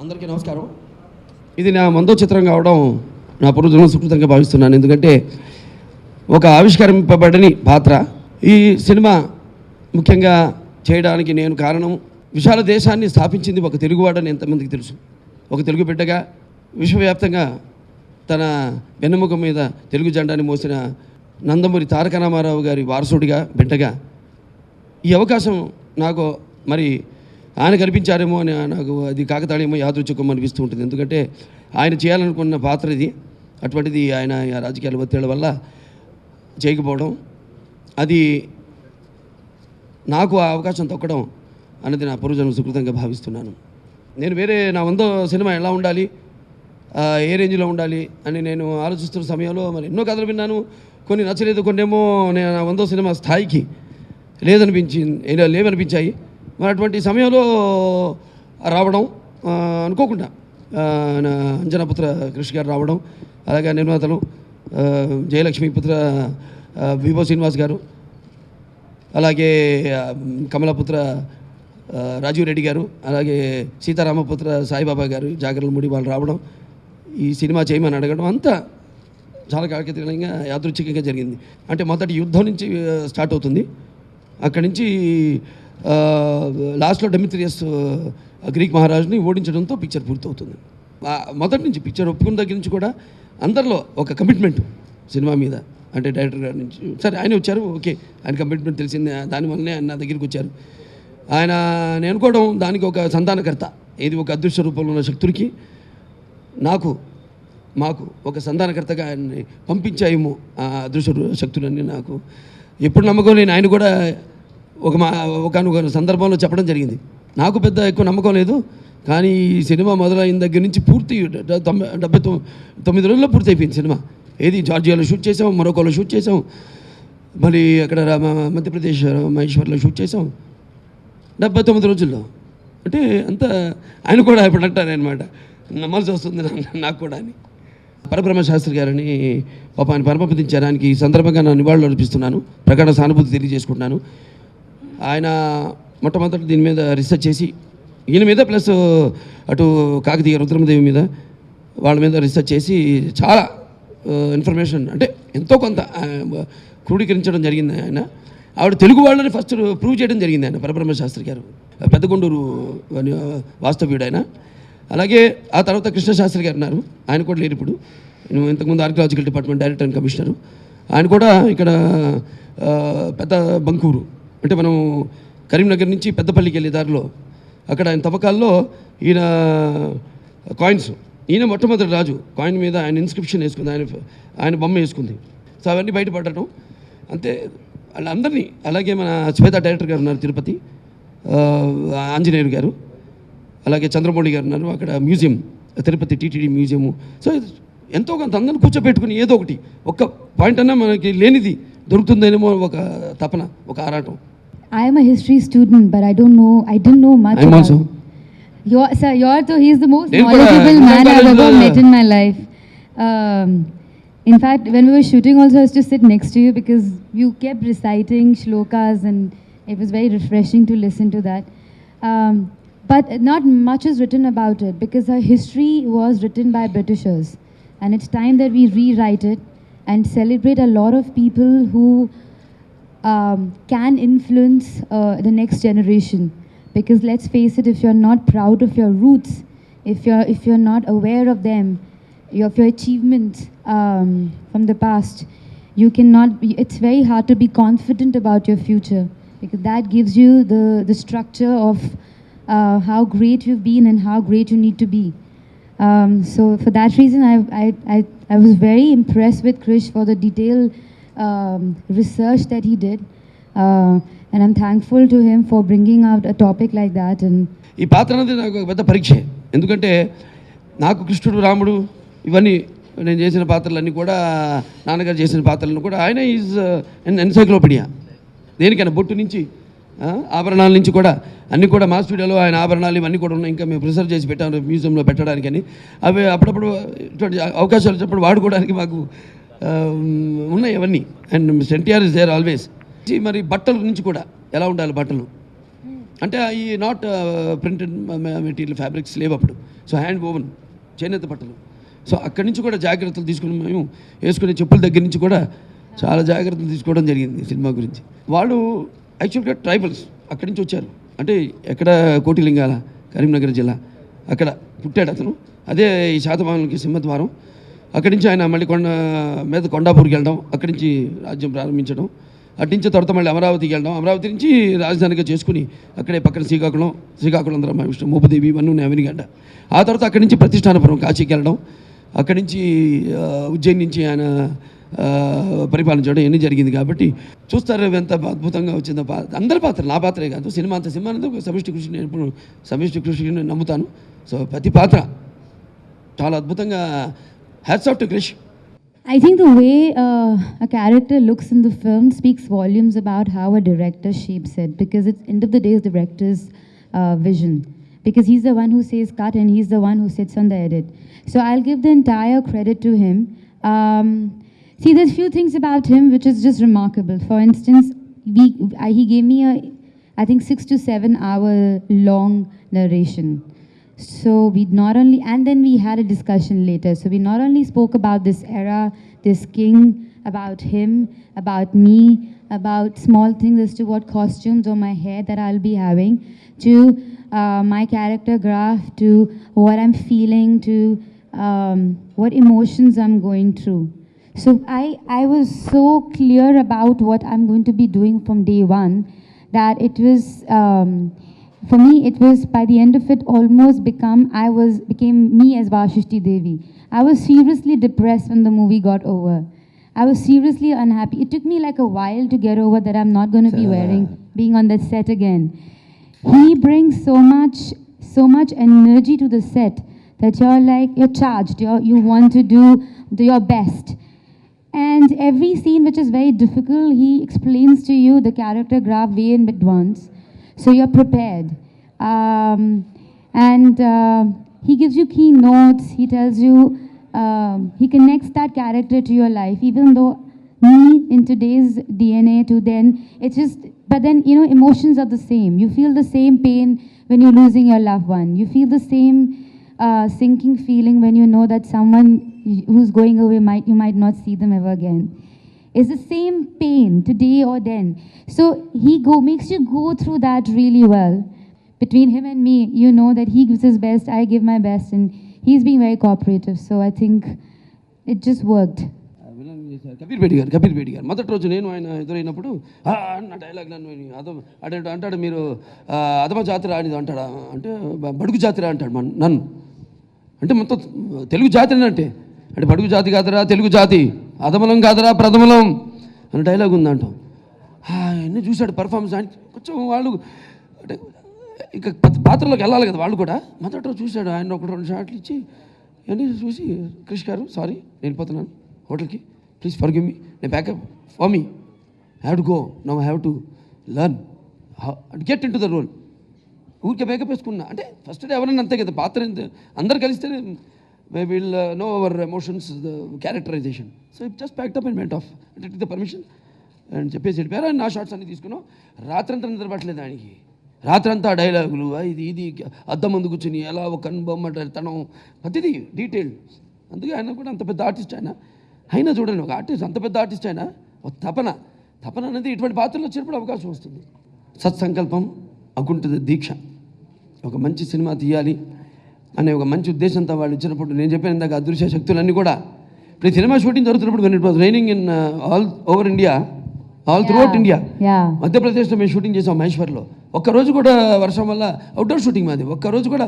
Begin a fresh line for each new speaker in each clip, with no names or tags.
అందరికీ నమస్కారం. ఇది నా మందో చిత్రం కావడం నా పూర్వజన్మ సుకృతంగా భావిస్తున్నాను. ఎందుకంటే ఒక ఆవిష్కరింపబడని పాత్ర. ఈ సినిమా ముఖ్యంగా చేయడానికి నేను కారణం విశాల దేశాన్ని స్థాపించింది ఒక తెలుగువాడని ఎంతమందికి తెలుసు. ఒక తెలుగు బిడ్డగా విశ్వవ్యాప్తంగా తన వెన్నెముక మీద తెలుగు జెండాని మోసిన నందమూరి తారక రామారావు గారి వారసుడిగా బిడ్డగా ఈ అవకాశం నాకు మరి ఆయన కనిపించారేమో అని నాకు అది కాకతాళేమో యాదృచ్ఛకం అనిపిస్తూ ఉంటుంది. ఎందుకంటే ఆయన చేయాలనుకున్న పాత్ర ఇది. అటువంటిది ఆయన రాజకీయాల ఒత్తిళ్ళ వల్ల చేయకపోవడం. అది నాకు ఆ అవకాశం తొక్కడం అన్నది నా పూర్వజన్మ సుకృతంగా భావిస్తున్నాను. నేను వేరే నా వందో సినిమా ఎలా ఉండాలి ఏ రేంజ్లో ఉండాలి అని నేను ఆలోచిస్తున్న సమయంలో మరి ఎన్నో కథలు విన్నాను. కొన్ని నచ్చలేదు కొన్నేమో నేను నా వందో సినిమా స్థాయికి లేదనిపించింది లేవనిపించాయి. మరి అటువంటి సమయంలో రావడం అనుకోకుండా అంజనాపుత్ర కృషి గారు రావడం అలాగే నిర్మాతలు జయలక్ష్మి పుత్ర విభో శ్రీనివాస్ గారు అలాగే కమలపుత్ర రాజీవ్ రెడ్డి గారు అలాగే సీతారామపుత్ర సాయిబాబా గారు జాగ్రత్తలు ముడి వాళ్ళు రావడం ఈ సినిమా చేయమని అడగడం అంతా చాలా కాకతీయంగా యాదృచ్ఛికంగా జరిగింది. అంటే మొదటి యుద్ధం నుంచి స్టార్ట్ అవుతుంది. అక్కడి నుంచి లాస్ట్లో డెమిత్రియస్ గ్రీక్ మహారాజుని ఓడించడంతో పిక్చర్ పూర్తవుతుంది. మొదటి నుంచి పిక్చర్ ఒప్పుకున్న దగ్గర నుంచి కూడా అందరిలో ఒక కమిట్మెంట్ సినిమా మీద. అంటే డైరెక్టర్ గారి నుంచి. సరే ఆయన వచ్చారు ఓకే ఆయన కమిట్మెంట్ తెలిసింది దానివల్లనే ఆయన నా దగ్గరికి వచ్చారు. ఆయన నేను అనుకోవడం దానికి ఒక సంతానకర్త. ఇది ఒక అదృశ్య రూపంలో ఉన్న శక్తుడికి నాకు మాకు ఒక సంధానకర్తగా ఆయన్ని పంపించాయేమో ఆ అదృశ్య శక్తులన్నీ నాకు ఎప్పుడు నమ్మకం లేని ఆయన కూడా ఒక మా ఒక సందర్భంలో చెప్పడం జరిగింది. నాకు పెద్ద ఎక్కువ నమ్మకం లేదు కానీ ఈ సినిమా మొదలైన దగ్గర నుంచి పూర్తి తొంభై డెబ్బై తొమ్మిది రోజుల్లో పూర్తి అయిపోయింది సినిమా. ఏది జార్జియాలో షూట్ చేసాం మరొకలో షూట్ చేసాం మళ్ళీ అక్కడ మధ్యప్రదేశ్ మహేశ్వర్లో షూట్ చేసాం. డెబ్బై తొమ్మిది రోజుల్లో. అంటే అంత ఆయన కూడా ఇప్పుడు అంటారనమాట నమ్మాల్సి వస్తుంది నాకు కూడా అని. పరబ్రహ్మ శాస్త్రి గారని పాప ఆయన పరమపదించారు ఈ సందర్భంగా నా నివాళులు అర్పిస్తున్నాను. ప్రకటన సానుభూతి తెలియజేసుకుంటున్నాను. ఆయన మొట్టమొదటి దీని మీద రీసెర్చ్ చేసి ఈయన మీద ప్లస్ అటు కాకతీయ రుద్రమదేవి మీద వాళ్ళ మీద రీసెర్చ్ చేసి చాలా ఇన్ఫర్మేషన్ అంటే ఎంతో కొంత క్రోడీకరించడం జరిగింది ఆయన. ఆవిడ తెలుగు వాళ్ళని ఫస్ట్ ప్రూవ్ చేయడం జరిగింది ఆయన పరబ్రహ్మ శాస్త్రి గారు. పెద్దగొండూరు వాస్తవ్యుడు ఆయన. అలాగే ఆ తర్వాత కృష్ణశాస్త్రి గారు ఉన్నారు. ఆయన కూడా లేరు ఇప్పుడు. ఇంతకుముందు archaeological department director and commissioner ఆయన కూడా ఇక్కడ పెద్ద బంకూరు. అంటే మనం కరీంనగర్ నుంచి పెద్దపల్లికి వెళ్ళే దారిలో అక్కడ ఆయన తవ్వకాల్లో ఈయన కాయిన్స్ ఈయన మొట్టమొదటి రాజు. కాయిన్ మీద ఆయన ఇన్స్క్రిప్షన్ వేసుకుంది. ఆయన ఆయన బొమ్మ వేసుకుంది. సో అవన్నీ బయటపడటం. అంతే వాళ్ళందరినీ. అలాగే మన శ్వేత డైరెక్టర్ గారు ఉన్నారు తిరుపతి. ఆంజనేయుడు ఆంజనేయులు గారు. అలాగే చంద్రమౌళి గారు ఉన్నారు అక్కడ museum Tirupati TTD museum so ఎంతో కొంత అందరిని కూర్చోబెట్టుకుని ఏదో ఒకటి ఒక్క పాయింట్ అన్నా మనకి లేనిది దొరుకుతుందేమో ఒక తపన ఒక ఆరాటం
I am a history student, but I don't know. I didn't know much.
I'm
about
also.
You're, sir, you're the, he's the most
నేను కూడా
knowledgeable man I've
college
ever
లో-
met in my life. Um, in fact, when we were shooting, also I used to sit next to you because you kept reciting shlokas, and it was but not much is written about it because her history was written by Britishers, and it's time that we rewrite it and celebrate a lot of people who um, can influence uh, the next generation. Because let's face it, if you're not proud of your roots, if you're if you're not aware of them, of your achievements um, from the past, you cannot. It's very hard to be confident about your future because that gives you the the structure of uh, how great you've been and how great you need to be. Um, so for that reason, I, I, I, I was very impressed with Krish for the detailed um, research that he did. Uh, and I'm thankful to him for bringing out a topic like that. And
ఈ పాత్ర అనేది నాకు పెద్ద పరీక్ష ఎందుకంటే నాకు కృష్ణుడు రాముడు ఇవన్నీ నేను చేసిన పాత్రలన్నీ కూడా నాన్నగారు చేసిన పాత్రలను కూడా ఆయన ఈజ్ ఎన్ ఎన్సైక్లోపీడియా దేనికైనా బొట్టు నుంచి ఆభరణాల నుంచి కూడా అన్నీ కూడా మా స్టూడియోలో ఆయన ఆభరణాలు ఇవన్నీ కూడా ఉన్నాయి. ఇంకా మేము ప్రిసర్వ్ చేసి పెట్టాము మ్యూజియంలో పెట్టడానికని. అవి అప్పుడప్పుడు ఇటువంటి అవకాశాలు వచ్చినప్పుడు వాడుకోవడానికి మాకు ఉన్నాయి అవన్నీ. And NTR is there always మరి బట్టల నుంచి కూడా ఎలా ఉండాలి బట్టలు? అంటే ఈ నాట్ ప్రింటెడ్ మెటీరియల్ ఫ్యాబ్రిక్స్ లేవు అప్పుడు. సో హ్యాండ్ ఓవెన్ చేనేత బట్టలు. సో అక్కడి నుంచి కూడా జాగ్రత్తలు తీసుకుని మేము వేసుకునే చెప్పుల దగ్గర నుంచి కూడా చాలా జాగ్రత్తలు తీసుకోవడం జరిగింది సినిమా గురించి. వాళ్ళు యాక్చువల్గా ట్రైబల్స్ అక్కడి నుంచి వచ్చారు. అంటే ఎక్కడ కోటిలింగాల కరీంనగర్ జిల్లా అక్కడ పుట్టాడు అతను. అదే ఈ శాతవాహనులకి సింహద్వారం. అక్కడి నుంచి ఆయన మళ్ళీ కొండ మీద కొండాపూర్కి వెళ్ళడం అక్కడి నుంచి రాజ్యం ప్రారంభించడం అటు నుంచి తర్వాత మళ్ళీ అమరావతికి వెళ్ళడం. అమరావతి నుంచి రాజధానిగా చేసుకుని అక్కడే పక్కన శ్రీకాకుళం శ్రీకాకుళం తర్వాత విష్ణు మోపుదేవి ఇవన్నీ ఉన్నాయి అవినిగడ్డ ఆ తర్వాత అక్కడి నుంచి ప్రతిష్టానపురం కాశీకి వెళ్ళడం. అక్కడి నుంచి ఉజ్జయిని నుంచి ఆయన పరిపాలన చేయడం ఎన్ని జరిగింది కాబట్టి చూస్తారు ఎంత అద్భుతంగా వచ్చిందో అందరి పాత్ర నా పాత్రే కాదు. సినిమా అంతా సినిమా అంతా సమిష్టి కృషి నేను ఇప్పుడు సమిష్టి కృషి నమ్ముతాను. సో ప్రతి పాత్ర చాలా అద్భుతంగా hats off to Krish.
I think way character looks in the film speaks volumes about how a director shape set because it's end of the days director's vision because he's the one who says cut and he's the one who sits on the edit. So i'll give the entire credit to him. Um, see, there's few things about him which is just remarkable. For instance, we, he gave me a, I think six to seven hour long narration. So we not only, and then we had a discussion later. So we not only spoke about this era, this king, about him, about me, about small things as to what costumes or my hair that I'll be having, to uh, my character graph, to what I'm feeling, to um, what emotions I'm going through. So I, I was so clear about what I'm going to be doing from day one that it was um, for me it was by the end of it almost become I was became me as Vashishti Devi. I was seriously depressed when the movie got over. I was seriously unhappy. It took me like a while to get over that I'm not going to be wearing being on that set again. He brings so much so much energy to the set that you're like you're charged. You're, you want to do the, your best. And every scene which is very difficult, he explains to you the character graph way in advance, so you're prepared. Um, and uh, he gives you key notes. He tells you um, he connects that character to your life, even though me in today's DNA to then it's just. But then you know emotions are the same. You feel the same pain when you're losing your loved one. You feel the same uh, sinking feeling when you know that someone who's going away might you might not see them ever again. It's the same pain today or then. So he go makes you go through that really well. Between him and me, you know that he gives his best, I give my best, and he's being very cooperative. So I think it just worked.
Kabir Bedi garu Kabir Bedi గారు మొదటి రోజు నేను ఆయన ఎదురైనప్పుడు అన్న dialogue నన్ను విని, అదో అంటే అంటాడు మీరు ఆ, అదమ జాతిరా అనేది అంటాడా అంటే బడుగు జాతర అంటాడు నన్ను అంటే మొత్తం తెలుగు జాతి అంటే అంటే పడుగు జాతి కాదరా తెలుగు జాతి. అదమలం కాదరా ప్రథమలం అని డైలాగ్ ఉందంటాం. అన్నీ చూశాడు పర్ఫార్మెన్స్ ఆయన కొంచెం వాళ్ళు అంటే ఇక ప- పాత్రలోకి వెళ్ళాలి కదా వాళ్ళు కూడా. మొదట చూశాడు ఆయన ఒకటి రెండు షాట్లు ఇచ్చి అన్నీ చూసి క్రిష్ గారు సారీ నేను వెళ్ళిపోతున్నాను హోటల్కి. ప్లీజ్ ఫర్ గివ్ మీ నేను backup for me have to go now have to learn get in to the role ఊరికే మేకప్ వేసుకున్నా. అంటే ఫస్ట్ డే ఎవరైనా అంతే కదా పాత్ర ఎంత? అందరు కలిస్తే will know our emotions characterization so it just packed up and meant off అంటే ద పర్మిషన్ అని చెప్పేసి వెళ్ళిపోయారు. ఆయన నా షార్ట్స్ అన్ని తీసుకున్నాం. రాత్రంతా నిద్రపట్టలేదు ఆయనకి. రాత్రంతా డైలాగులు ఇది ఇది అద్దం ముందు కూర్చుని ఎలా ఒక కనుబొమ్మ తనం ప్రతిదీ డీటెయిల్ అందుకే ఆయన కూడా అంత పెద్ద ఆర్టిస్ట్ ఆయన. అయినా చూడండి ఒక ఆర్టిస్ట్ అంత పెద్ద ఆర్టిస్ట్ ఆయన. ఒక తపన. తపన అనేది ఇటువంటి పాత్రలు వచ్చినప్పుడు అవకాశం వస్తుంది. సత్సంకల్పం అకుంఠిత దీక్ష. ఒక మంచి సినిమా తీయాలి అనే ఒక మంచి ఉద్దేశంతో వాళ్ళు ఇచ్చినప్పుడు నేను చెప్పాను ఇందాక అదృశ్య శక్తులన్నీ కూడా. ఇప్పుడు సినిమా షూటింగ్ జరుగుతున్నప్పుడు when it was raining in all over India all throughout
India.
మధ్యప్రదేశ్లో మేము షూటింగ్ చేసాం మహేశ్వర్లో. ఒక్కరోజు కూడా వర్షం వల్ల అవుట్డోర్ షూటింగ్ మాది. ఒక్కరోజు కూడా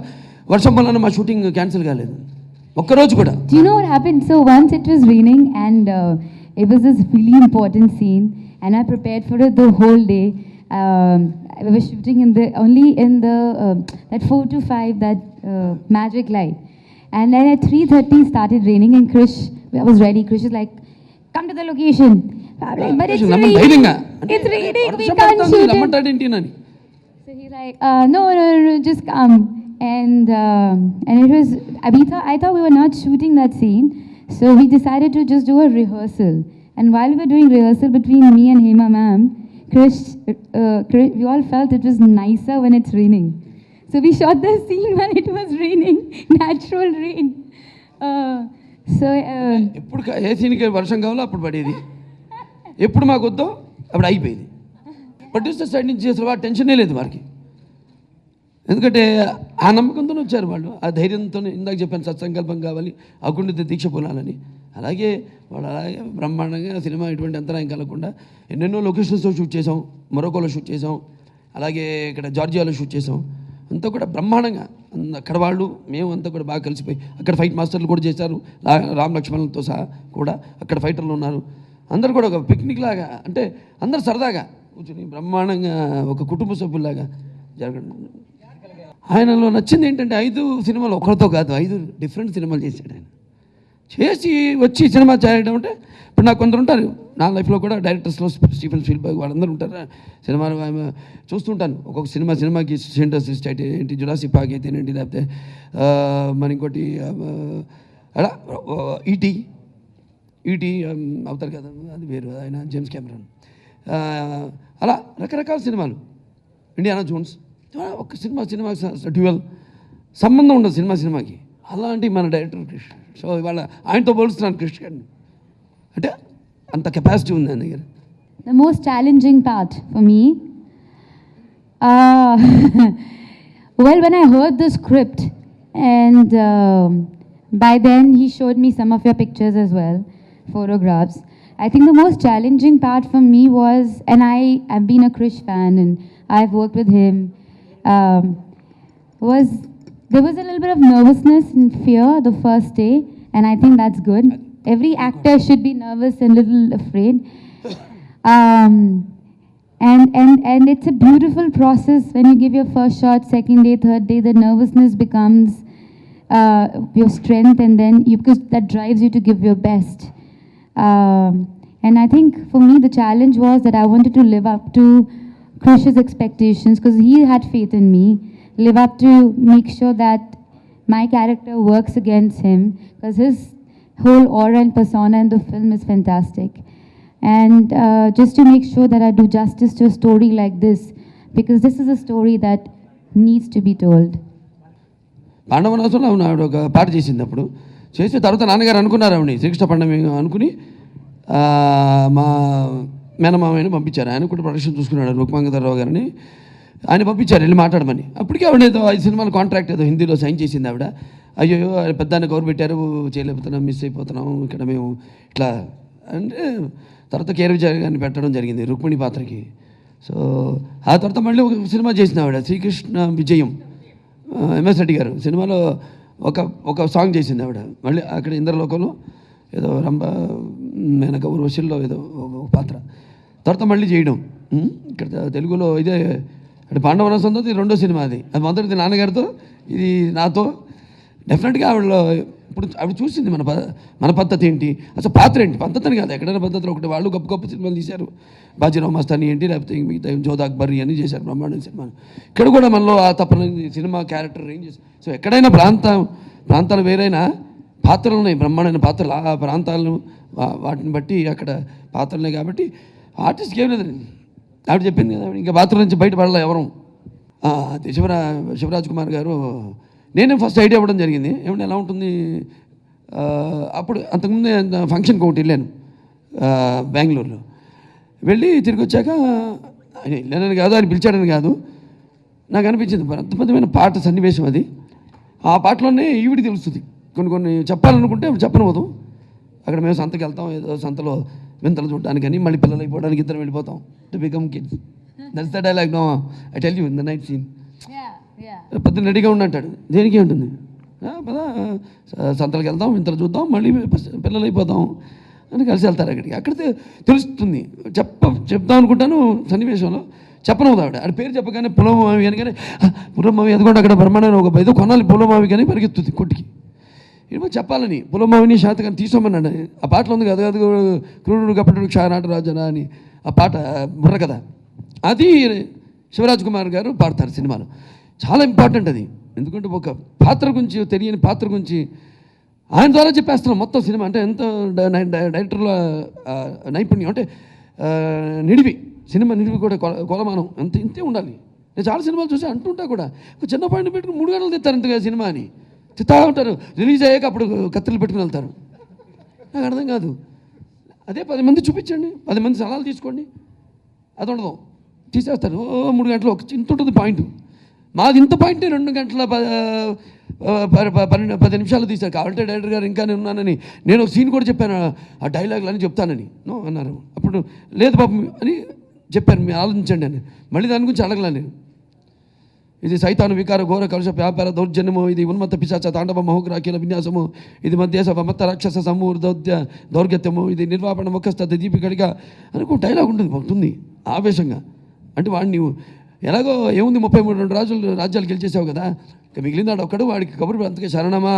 వర్షం వల్ల మా షూటింగ్ క్యాన్సిల్ కాలేదు. ఒక్కరోజు కూడా.
You know what happened? So once it was raining and uh, it was this really important scene, and I prepared for um, we were shooting in the only in the uh, that four to five that uh, magic light, and then at three thirty started raining, and Krish I was ready. Krish is like, come to the location. I'm like, but it's raining. It's raining. We can't shoot it. So he's like, uh, no, no, no, no, just come. And um, and it was Abitha. I thought we were not shooting that scene, so we decided to just do a rehearsal. And while we were doing rehearsal between me and Hema ma'am, Krish, uh, Krish, we all felt it was nicer when it's raining. So we shot the scene when it was raining, natural rain. Uh, so uh,
ఎప్పుడు ఏ సీన్కి వర్షం కావాలో అప్పుడు పడేది. ఎప్పుడు మాకు వద్దో అప్పుడు అయిపోయింది. ప్రొడ్యూసర్ సైడ్ నుంచి అసలు వాడు టెన్షనే లేదు వారికి ఎందుకంటే ఆ నమ్మకంతోనే వచ్చారు వాళ్ళు. ఆ ధైర్యంతో ఇందాక చెప్పాను సత్సంకల్పం కావాలి అకుండిత దీక్ష పొనాలని అలాగే వాళ్ళు అలాగే బ్రహ్మాండంగా సినిమా ఎటువంటి అంతరాయం కలగకుండా ఎన్నెన్నో లొకేషన్స్లో షూట్ చేసాం మొరకోలో షూట్ చేసాం అలాగే ఇక్కడ జార్జియాలో షూట్ చేసాం అంతా కూడా బ్రహ్మాండంగా. అక్కడ వాళ్ళు మేము అంతా కూడా బాగా కలిసిపోయి అక్కడ ఫైట్ మాస్టర్లు కూడా చేశారు. రా- రామ్ లక్ష్మణులతో సహా కూడా అక్కడ ఫైటర్లు ఉన్నారు. అందరు కూడా ఒక పిక్నిక్ లాగా అంటే అందరు సరదాగా కూర్చొని బ్రహ్మాండంగా ఒక కుటుంబ సభ్యుల్లాగా జరగడం. ఆయనలో నచ్చింది ఏంటంటే ఐదు సినిమాలు ఒకరితో కాదు ఐదు డిఫరెంట్ సినిమాలు చేశాడు ఆయన. చేసి వచ్చి సినిమా చేయడం అంటే ఇప్పుడు నాకు కొందరు ఉంటారు. నా లైఫ్లో కూడా డైరెక్టర్స్లో స్టీఫెన్ స్పీల్బర్గ్ వాళ్ళందరూ ఉంటారు. సినిమాలు చూస్తుంటాను. ఒక్కొక్క సినిమా సినిమాకి సెంటర్ స్టైట్ ఏంటి జురాసి పాక్ అయితేనేంటి లేకపోతే మరి ఇంకోటి అలా ఈటీ ఈటీ అవుతారు కదా అది వేరు ఆయన జేమ్స్ కెమెరాన్. అలా రకరకాల సినిమాలు. Indiana Jones. ఒక సినిమా సినిమా డ్యూయల్ సంబంధం ఉండదు సినిమా సినిమాకి. అలాంటి మన డైరెక్టర్ కృష్ణ. సో ఇవాళ ఆయనతో పోలుస్తున్నాను క్రిష్ గారిని అంటే అంత కెపాసిటీ ఉంది ఆయన దగ్గర
the most challenging part for me, uh, well, when I heard the script, and um by then he showed me some of your pictures as well, photographs. I think the most challenging part for me was, and I have been a Krish fan and I've worked with him, um, was there was a little bit of nervousness and fear the first day, and I think that's good. Every actor should be nervous and a little afraid. Um, and, and, and it's a beautiful process when you give your first shot, second day, third day, the nervousness becomes uh, your strength, and then you, because that drives you to give your best. Um, and I think for me, the challenge was that I wanted to live up to Krish's expectations because he had faith in me, live up to make sure that my character works against him because his whole aura and persona in the film is fantastic. And uh, just to make sure that I do justice to a story like this, because this is a story that needs to be told.
పాండవనాశంలో అవును ఆవిడ ఒక పాట చేసింది అప్పుడు చేసి తర్వాత నాన్నగారు అనుకున్నారు ఆవిడ శ్రీకృష్ణ పండమి అనుకుని మా మేనమామని పంపించారు ఆయన కూడా ప్రొడక్షన్ చూసుకున్నాడు రుక్మంగధరరావు గారిని ఆయన పంపించారు వెళ్ళి మాట్లాడమని. అప్పటికే ఆవిడ ఏదో ఐదు సినిమాలు కాంట్రాక్ట్ ఏదో హిందీలో సైన్ చేసింది ఆవిడ. అయ్యో పెద్ద ఆయన కవర్ పెట్టారు చేయలేకపోతున్నాం మిస్ అయిపోతున్నాం ఇక్కడ మేము ఇట్లా అంటే తర్వాత కేర్ విజయ్ గారిని పెట్టడం జరిగింది రుక్మిణి పాత్రకి. సో ఆ తర్వాత మళ్ళీ ఒక సినిమా చేసిన ఆవిడ శ్రీకృష్ణ విజయం. ఎంఎస్ రెడ్డి గారు సినిమాలో ఒక ఒక సాంగ్ చేసింది ఆవిడ. మళ్ళీ అక్కడ ఇంద్రలోకంలో ఏదో రంభ మేనక ఊర్వశిల్లో ఏదో ఒక పాత్ర. తర్వాత మళ్ళీ చేయడం. ఇక్కడ తెలుగులో ఇదే అంటే పాండవనసంతో ఇది రెండో సినిమా అది. అది మొదటిది నాన్నగారితో ఇది నాతో. డెఫినెట్గా ఆవిడలో ఇప్పుడు ఆవిడ చూసింది మన ప మన పద్ధతి ఏంటి? అసలు పాత్ర ఏంటి? పద్ధతి అని కాదు ఎక్కడైనా పద్ధతిలో ఒకటి. వాళ్ళు గొప్ప గొప్ప సినిమాలు తీశారు. బాజీరావు మస్తాని ఏంటి? లేకపోతే మిగతా జోధా అక్బర్ అని చేశారు బ్రహ్మాండ సినిమాలు. ఇక్కడ కూడా మనలో ఆ తప్పని సినిమా క్యారెక్టర్ రేంజెస్ సో ఎక్కడైనా ప్రాంతం ప్రాంతాలు వేరైనా పాత్రలు ఉన్నాయి. బ్రహ్మాండమైన పాత్రలు ఆ ప్రాంతాలను వాటిని బట్టి అక్కడ పాత్రలున్నాయి కాబట్టి ఆర్టిస్ట్కి ఏం లేదండి ఆవిడ చెప్పింది కదా ఇంకా బాత్రూమ్ నుంచి బయట పడలే ఎవరు. అది శివరా శివరాజ్ కుమార్ గారు నేనే ఫస్ట్ ఐడియా ఇవ్వడం జరిగింది. ఏమంటే ఎలా ఉంటుంది? అప్పుడు అంతకుముందే ఫంక్షన్కి ఒకటి వెళ్ళాను బెంగళూరులో. వెళ్ళి తిరిగి వచ్చాక ఆయన వెళ్ళానని కాదు ఆయన పిలిచాడని కాదు. నాకు అనిపించింది అద్భుతమైన పాట సన్నివేశం అది. ఆ పాటలోనే ఈవిడి తెలుస్తుంది. కొన్ని కొన్ని చెప్పాలనుకుంటే అప్పుడు చెప్పనవదు అక్కడ మేము సంతకి వెళ్తాం ఏదో సంతలో వింతలు చూడడానికి అని మళ్ళీ పిల్లలు అయిపోవడానికి ఇద్దరం వెళ్ళిపోతాం. To become kids that's the dialogue no I tell you in the
night scene.
పొద్దున్న రెడీగా ఉండంటాడు దేనికి ఉంటుంది? "ఆ, పద సంతలకు వెళ్దాం ఇంతలు చూద్దాం మళ్ళీ పిల్లలు అయిపోదాం అని కలిసి వెళ్తారు అక్కడికి. అక్కడ తెలుస్తుంది. చెప్ప చెప్దాం అనుకుంటాను సన్నివేశంలో. చెప్పనవుదు ఆవిడ. ఆడ పేరు చెప్పగానే పులమావి అని కానీ పులమావి కూడా అక్కడ బ్రహ్మాండ ఒక ఏదో కొనాలి పులమావి కానీ పరిగెత్తుంది కొట్టికి. ఏమో చెప్పాలని. పులమవిని శాతకాన్ని తీసుకోమన్నాడు. ఆ పాటలో ఉంది కదా క్రూరుడు కపటుడు క్షానాట అని ఆ పాట బుర్ర కదా అది శివరాజ్ కుమార్ గారు పాడతారు సినిమాలో. చాలా ఇంపార్టెంట్ అది. ఎందుకంటే ఒక పాత్ర గురించి తెలియని పాత్ర గురించి ఆయన ద్వారా చెప్పేస్తున్నాం మొత్తం సినిమా. అంటే ఎంత డై- డై- డైరెక్టర్ల నైపుణ్యం. అంటే నిడివి. సినిమా నిడివి కూడా కొల- కొలమానం. అంత ఇంతే ఉండాలి. నేను చాలా సినిమాలు చూసి అంటుంటా కూడా. ఒక చిన్న పాయింట్ పెట్టుకుని మూడు గంటలు తెస్తారు ఇంతగా సినిమా అని. తిత్తా ఉంటారు. రిలీజ్ అయ్యాక అప్పుడు కత్తులు పెట్టుకుని వెళ్తారు. నాకు అర్థం కాదు. అదే పది మంది చూపించండి. పది మంది సలహాలు తీసుకోండి. అది ఉండదు. తీసేస్తారు. ఓ మూడు గంటలు ఒక ఇంత ఉంటుంది పాయింట్. మాది ఇంత పాయింటే రెండు గంటల ప- ప- పన్నెండు పది నిమిషాలు తీశారు. కావాలంటే డైరెక్టర్ గారు ఇంకా నేను ఉన్నానని నేను ఒక సీన్ కూడా చెప్పాను. ఆ డైలాగులు అని చెప్తానని. నో అన్నారు. అప్పుడు లేదు పాపం అని చెప్పాను. మీరు ఆలోచించండి అని. మళ్ళీ దాని గురించి అడగలే నేను. ఇది సైతాను వికార ఘోర కలుష వ్యాపార దౌర్జన్యము ఇది ఉన్మత్త పిశాచ తాండవ మహోగ్రాకీల విన్యాసము ఇది మధ్యేశ మమత్త రాక్షస సమూర్ దౌత్య దౌర్గత్యము ఇది నిర్వాపణ ముఖస్థ దీపికడిగా అనుకో డైలాగ్ ఉంటుంది ఉంటుంది ఆవేశంగా. అంటే వాడిని ఎలాగో ఏముంది ముప్పై మూడు రెండు రాజులు రాజ్యాలు గెలిచేసావు కదా ఇక మిగిలినాడు ఒక్కడు వాడికి కబురు అంతకే శరణమా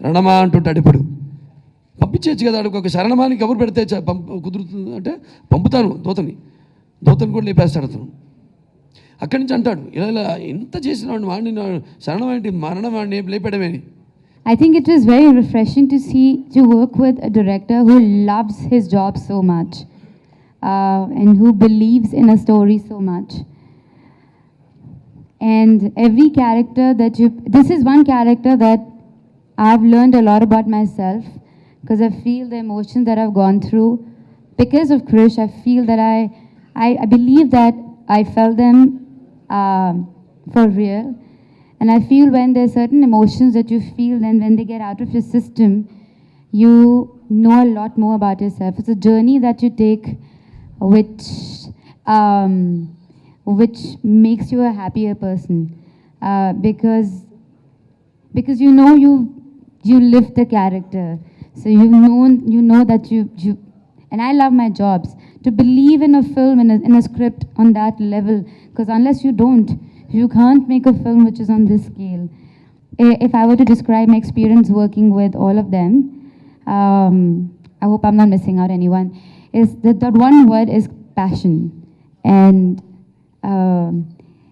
రణమా అంటుంటాడు ఇప్పుడు. పంపించేయచ్చు కదా వాడికి ఒక శరణమాని కబురు పెడితే పంపు పంప కుదురుతుంది అంటే పంపుతాను దోతని. దోతని కూడా లేపేస్తాడు అతను. అక్కడి నుంచి అంటాడు ఇలా ఇలా ఎంత చేసిన వాడిని వాడిని నా శరణం ఏంటి మరణం వాడిని లేపడమేని
I think it was very refreshing to see to work with a director who loves his job so much uh, and who believes in a story so much. And every character that you, this is one character that I've learned a lot about myself because I feel the emotions that I've gone through. Because of Krish, I feel that I, I, I believe that I felt them um, for real. And I feel when there's certain emotions that you feel, and when they get out of your system, you know a lot more about yourself. It's a journey that you take, which um, which makes you a happier person, uh, because because you know you you live the character, so you know you know that you you. And I love my jobs To believe in a film in a, in a script on that level, because unless you don't, you can't make a film which is on this scale. I- If I were to describe my experience working with all of them, um, I hope I'm not missing out anyone, is that, that one word is passion. And um,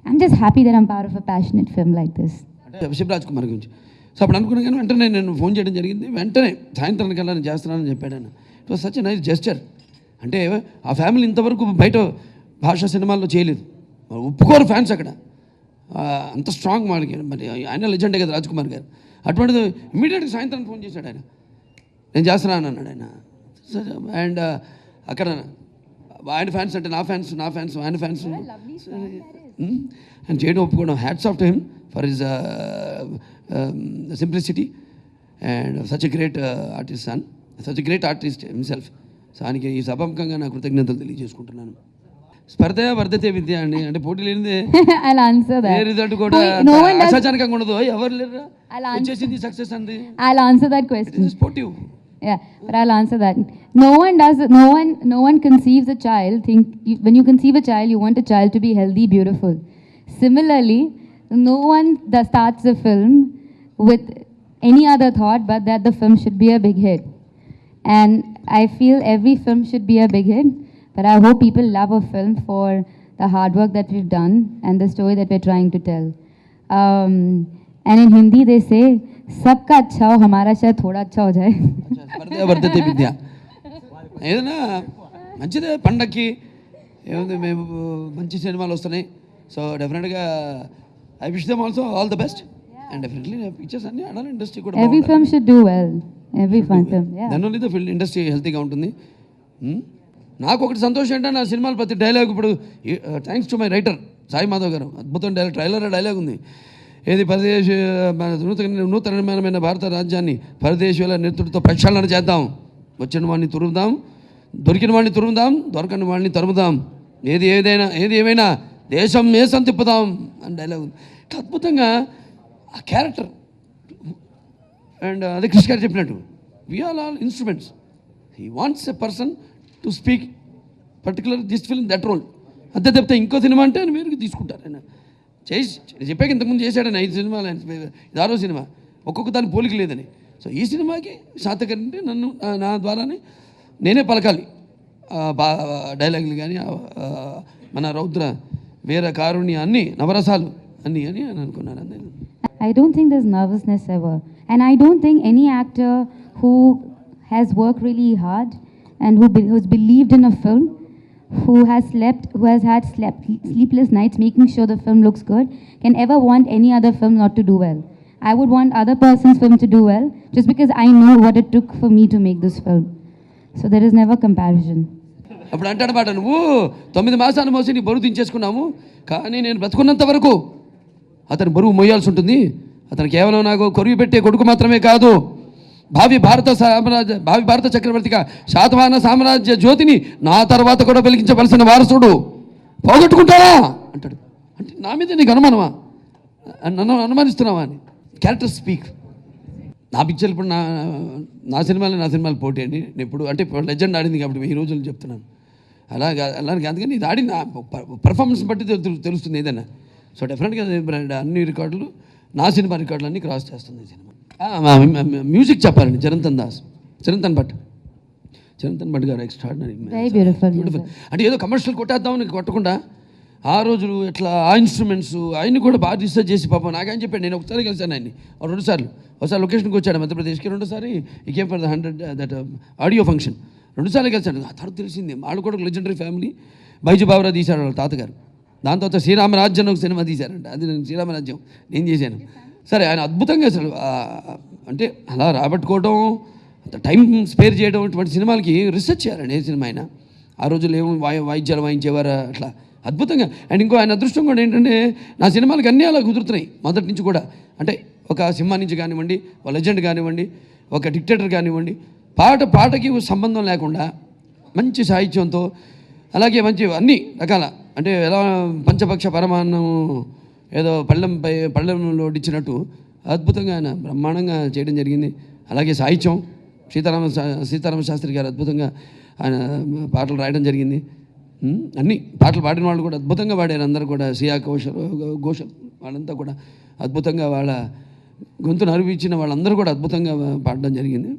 I'm just happy that I'm part of a passionate film like this.
అంటే శివరాజ్ కుమార్ గురించి so అప్పుడు అనుకున్నా కానీ వెంటనే నేను phone చేయడం జరిగింది వెంటనే సాయంత్రం కల్లా నేను చేస్తున్నానని చెప్పాడు ఆయన it was such nice gesture అంటే ఆ ఫ్యామిలీ ఇంతవరకు బయట భాషా సినిమాల్లో చేయలేదు. ఒప్పుకోరు ఫ్యాన్స్ అక్కడ. అంత స్ట్రాంగ్ వాళ్ళకి మరి ఆయన లెజెండే కదా రాజ్ కుమార్ గారు. అటువంటిది ఇమీడియట్గా సాయంత్రం ఫోన్ చేశాడు ఆయన. నేను చేస్తున్నాను అన్నాడు ఆయన. అండ్ అక్కడ ఆయన ఫ్యాన్స్ అంటే నా ఫ్యాన్స్ నా ఫ్యాన్స్ ఆయన ఫ్యాన్స్. అండ్ చేయడం ఒప్పుకోవడం hats off to him for his simplicity. And such great artist son. Such great artist himself. So ఆయనకి ఈ సభాముఖంగా నా కృతజ్ఞతలు తెలియజేసుకుంటున్నాను స్పర్ధయ వర్ధతే విద్య అండి అంటే పోటీ లేనిదే ఏ. రిజల్ట్ కూడా ఆశాజనకంగా ఉండదు ఎవరు లేరు వచ్చేసింది సక్సెస్ అంది
that
it
question.
Is sportive
Yeah, but I'll answer that. No one does. No one. No one conceives a child. Think you, when you conceive a child, you want a child to be healthy, beautiful. Similarly, no one that starts a film with any other thought but that the film should be a big hit. And I feel every film should be a big hit. But I hope people love a film for the hard work that we've done and the story that we're trying to tell. Um, and in Hindi, they say, "सबका अच्छा हो, हमारा शायद थोड़ा अच्छा हो जाए."
స్పర్ధయ వర్ధతే విద్య ఏదైనా మంచిదే పండక్కి ఏముంది మేము మంచి సినిమాలు వస్తున్నాయి సో డెఫినెట్గా I wish them also all the best and definitely pictures అన్ని ఆడాలి ఇండస్ట్రీ కూడా
Every film should do well.
దాని వల్ల ఫిల్మ్ ఇండస్ట్రీ హెల్తీగా ఉంటుంది. Hmm? నాకు ఒకటి సంతోషం ఏంటంటే నా సినిమాలు ప్రతి డైలాగ్ ఇప్పుడు thanks to my writer Sai Madhav garu. అద్భుతం డైలాగ్ ట్రైలర్ డైలాగ్ ఉంది. ఏది పరదేశ నూతన నూతన నిర్మాణమైన భారత రాజ్యాన్ని పరదేశీయుల నేతృత్వంతో ప్రక్షాళన చేద్దాం. వచ్చిన వాడిని తురుముదాం. దొరికిన వాడిని తురుముదాం. దొరకని వాడిని తరుముదాం. ఏది ఏదైనా ఏది ఏమైనా దేశం మేసం తిప్పుదాం అని డైలాగ్ ఉంది. అద్భుతంగా ఆ క్యారెక్టర్ అండ్ అదే కృష్ణ గారు చెప్పినట్టు we're all instruments he wants a person to speak particular this film that role అంతే తప్పితే ఇంకో సినిమా అంటే ఆయన మీరు తీసుకుంటారు. ఆయన చేసి చెప్పాక ఇంతకుముందు చేశాడని ఐదు సినిమాలు ఆయన ఇది ఆరో సినిమా. ఒక్కొక్క దాని పోలిక లేదని. సో ఈ సినిమాకి శాతకరంటే నన్ను నా- ద్వారానే నేనే పలకాలి. బా డైలాగులు కానీ మన రౌద్ర వీర కారుణ్య అన్నీ నవరసాలు అన్నీ అని అని అనుకున్నాను నేను
I don't think there's nervousness ever. And I don't think any actor who has worked really hard and who be, who's believed in a film who has slept, who has had slept, sleepless nights making sure the film looks good, can ever want any other film not to do well. I would want other person's film to do well just because I know what it took for me to make this film. So there is never comparison.
అప్పుడు అంటాడు మాట నువ్వు తొమ్మిది మాసాలు మోసి నీ బరువు దించేసుకున్నాము కానీ నేను బ్రతుకున్నంత వరకు అతను బరువు మోయాల్సి ఉంటుంది. అతను కేవలం నాకు కొరివి పెట్టే కొడుకు మాత్రమే కాదు. భావి భారత సామ్రాజ్య భావి భారత చక్రవర్తిగా శాతవాహన సామ్రాజ్య జ్యోతిని నా తర్వాత కూడా వెలిగించవలసిన వారసుడు. పోగొట్టుకుంటాడా అంటాడు. అంటే నా మీద నీకు అనుమానమా? నన్ను అనుమానిస్తున్నావా అని. క్యారెక్టర్ స్పీక్ నా పిక్చర్ ఇప్పుడు నా నా సినిమాలు నా సినిమాలు పోటీ అండి నేను ఇప్పుడు అంటే లెజెండ్ ఆడింది కాబట్టి వెయ్యి రోజులు చెప్తున్నాను. అలాగా అలాగే. అందుకని ఇది ఆడిన పర్ఫార్మెన్స్ బట్టి తెలుస్తుంది ఏదైనా. సో డెఫినెట్గా అన్ని రికార్డులు నా సినిమా రికార్డులు అన్నీ క్రాస్ చేస్తుంది సినిమా. మ్యూజిక్ చెప్పాలండి చరణ్ దాస్ చరణ్ భట్. చరణ్ భట్ గారు ఎక్స్ట్రాడినరీ. బ్యూటిఫుల్ అంటే ఏదో కమర్షియల్ కొట్టేద్దామని కొట్టకుండా ఆ రోజులు ఇట్లా ఆ ఇన్స్ట్రుమెంట్స్ ఆయన్ని కూడా బాగా రీసెర్చ్ చేసి పాపం నాకు ఆయన చెప్పాడు నేను ఒకసారి కలిసాను ఆయన్ని ఓ రెండు సార్లు. ఒకసారి లొకేషన్కి వచ్చాడు మధ్యప్రదేశ్కి రెండోసారి ఈ came for the hundred that audio function రెండుసార్లు కలిసాడు ఆ తర్వాత తెలిసింది వాళ్ళు కూడా లెజెండరీ ఫ్యామిలీ బైజు బాబురా తీశాడు వాళ్ళ తాతగారు. దాని తర్వాత శ్రీరామరాజ్యం ఒక సినిమా తీశారంట. అది నేను శ్రీరామరాజ్యం నేను చేశాను. సరే ఆయన అద్భుతంగా అసలు అంటే అలా రాబట్టుకోవడం అంత టైం స్పేర్ చేయడం ఇటువంటి సినిమాలకి రీసెర్చ్ చేయాలండి ఏ సినిమా అయినా. ఆ రోజుల్లో ఏమో వాయి వాయిద్యాలు వాయించేవారు అట్లా అద్భుతంగా. అండ్ ఇంకో ఆయన అదృష్టం కూడా ఏంటంటే నా సినిమాలకి అన్నీ అలా కుదురుతున్నాయి. మొదటి నుంచి కూడా. అంటే ఒక సింహ నుంచి కానివ్వండి ఒక లెజెండ్ కానివ్వండి ఒక డిక్టేటర్ కానివ్వండి పాట పాటకి సంబంధం లేకుండా మంచి సాహిత్యంతో అలాగే మంచి అన్ని రకాల అంటే ఎలా పంచపక్ష పరమాన్నం ఏదో పళ్ళెంపై పళ్ళెంలో ఇచ్చినట్టు అద్భుతంగా ఆయన బ్రహ్మాండంగా చేయడం జరిగింది. అలాగే సాహిత్యం సీతారామ సీతారామ శాస్త్రి గారు అద్భుతంగా ఆయన పాటలు రాయడం జరిగింది. అన్నీ పాటలు పాడిన వాళ్ళు కూడా అద్భుతంగా పాడారు. అందరూ కూడా సియా కౌశల్ ఘోషల్ వాళ్ళంతా కూడా అద్భుతంగా వాళ్ళ గొంతును అరిపించిన వాళ్ళందరూ కూడా అద్భుతంగా పాడడం జరిగింది.